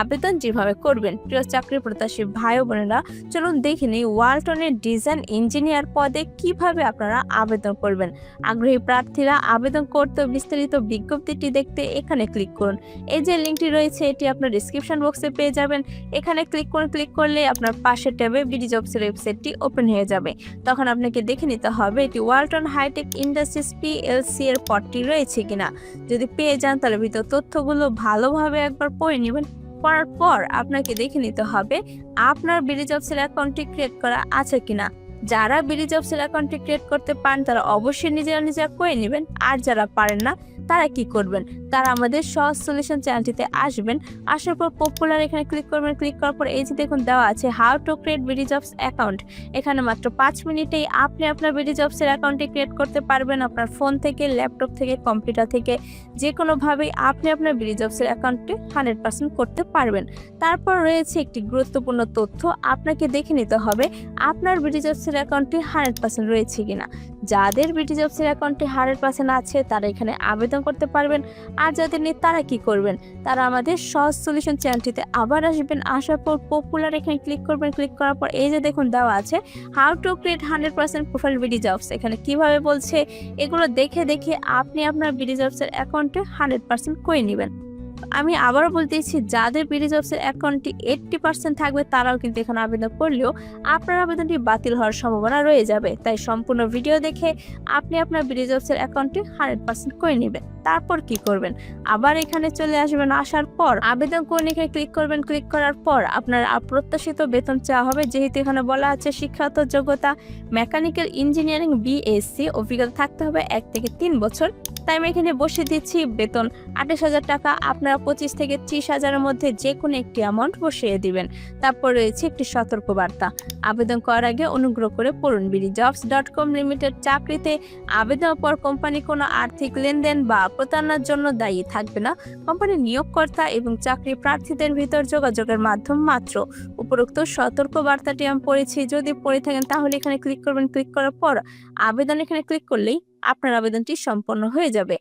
আবেদন যেভাবে করবেন, প্রিয় চাকরি প্রত্যাশী ভাই বোনেরা, চলুন দেখে নিই ওয়ালটনের ডিজাইন ইঞ্জিনিয়ার পদে কীভাবে আপনারা আবেদন করবেন। আগ্রহী প্রার্থীরা আবেদন করতে বিস্তারিত বিজ্ঞপ্তিটি দেখতে এখানে ক্লিক করুন। এই যে লিঙ্কটি রয়েছে, এটি আপনার ডিসক্রিপশন বক্সে পেয়ে যাবেন। এখানে ক্লিক করুন, ক্লিক করলে আপনার পাশের ট্যাবে বিডি জবসের ওয়েবসাইটটি ওপেন হয়ে যাবে। তখন আপনাকে দেখে নিতে হবে এটি ওয়ালটন হাইটেক ইন্ডাস্ট্রিজ পিএলসি এর পদটি রয়েছে কিনা। যদি পেয়ে যান তাহলে ভিতর তথ্যগুলো ভালোভাবে একবার পড়ে নেবেন। পড়ার পর আপনাকে দেখে নিতে হবে, আপনার বিডি জবসের অ্যাকাউন্টটি ক্রিয়েট করা আছে কিনা। যারা বিডি জবসের অ্যাকাউন্টটি ক্রিয়েট করতে পারেন, তারা অবশ্যই নিজেরা নিজেরা করে নেবেন, আর যারা পারেন না তারা কি করবেন? তারা আমাদের সহজ সলিউশন চ্যানেলটিতে আসবেন। আসার পর পপুলার এখানে ক্লিক করবেন। ক্লিক করার পর এই যে দেখুন দেওয়া আছে how to create BD jobs account এখানে মাত্র পাঁচ মিনিটেই আপনি আপনার বিডি জবসের অ্যাকাউন্টটি ক্রিয়েট করতে পারবেন আপনার ফোন থেকে ল্যাপটপ থেকে কম্পিউটার থেকে। যে কোনোভাবেই আপনি আপনার বিডি জবসের অ্যাকাউন্টটি হান্ড্রেড পার্সেন্ট করতে পারবেন। তারপর রয়েছে একটি গুরুত্বপূর্ণ তথ্য। আপনাকে দেখে নিতে হবে, আপনার বিডি জবসের অ্যাকাউন্টটি হান্ড্রেড পার্সেন্ট রয়েছে কিনা। যাদের বিডি জবসের অ্যাকাউন্টটি হান্ড্রেড পার্সেন্ট আছে, তারা এখানে আবেদন করতে পারবেন। আর যাদের নেই, তারা কি করবেন? তারা আমাদের সহজ সলিউশন চ্যানেলটিতে আবার আসবেন, আসার পর পপুলার এখানে ক্লিক করবেন। ক্লিক করার পর এই যে দেখুন, দেওয়া আছে how to create hundred percent profile BD jobs এখানে কীভাবে বলছে, এগুলো দেখে দেখে আপনি আপনার বিডি জবসের অ্যাকাউন্টে হান্ড্রেড পার্সেন্ট করে নেবেন। আমি আবারও বলতেছি যাদের বিডি জবসের অ্যাকাউন্টটি এইট্টি পার্সেন্ট থাকবে, তারাও কিন্তু এখানে আবেদন করলেও আপনার আবেদনটি বাতিল হওয়ার সম্ভাবনা রয়ে যাবে। তাই সম্পূর্ণ ভিডিও দেখে আপনি আপনার বিডি জবসের অ্যাকাউন্টটি হান্ড্রেড পার্সেন্ট করে নেবেন। তারপর কি করবেন? আবার এখানে চলে আসবেন, আসার পর আবেদন করুন এখানে ক্লিক করবেন ক্লিক করার পর আপনার প্রত্যাশিত বেতন চাওয়া হবে। যেহেতু এখানে বলা আছে শিক্ষাগত যোগ্যতা মেকানিক্যাল ইঞ্জিনিয়ারিং বিএসসি অভিজ্ঞতা থাকতে হবে এক থেকে তিন বছর। তাই আমি এখানে বসে দিচ্ছি বেতন। আঠাশ হাজার টাকা, আপনারা পঁচিশ থেকে ত্রিশ হাজারের মধ্যে যে কোনো একটি অ্যামাউন্ট বসিয়ে দিবেন। তারপর রয়েছে একটি সতর্কবার্তা। আবেদন করার আগে অনুগ্রহ করে পড়ুন BD jobs dot com limited চাকরিতে আবেদন পর কোম্পানি কোনো আর্থিক লেনদেন বা প্রতারণার জন্য দায়ী থাকবে না। কোম্পানির নিয়োগকর্তা এবং চাকরি প্রার্থীদের ভিতর যোগাযোগের মাধ্যম মাত্র। উপরোক্ত সতর্ক বার্তাটি আমি পড়েছি। যদি পড়ে থাকেন তাহলে এখানে ক্লিক করবেন। ক্লিক করার পর আবেদন এখানে ক্লিক করলেই আপনার আবেদনটি সম্পন্ন হয়ে যাবে।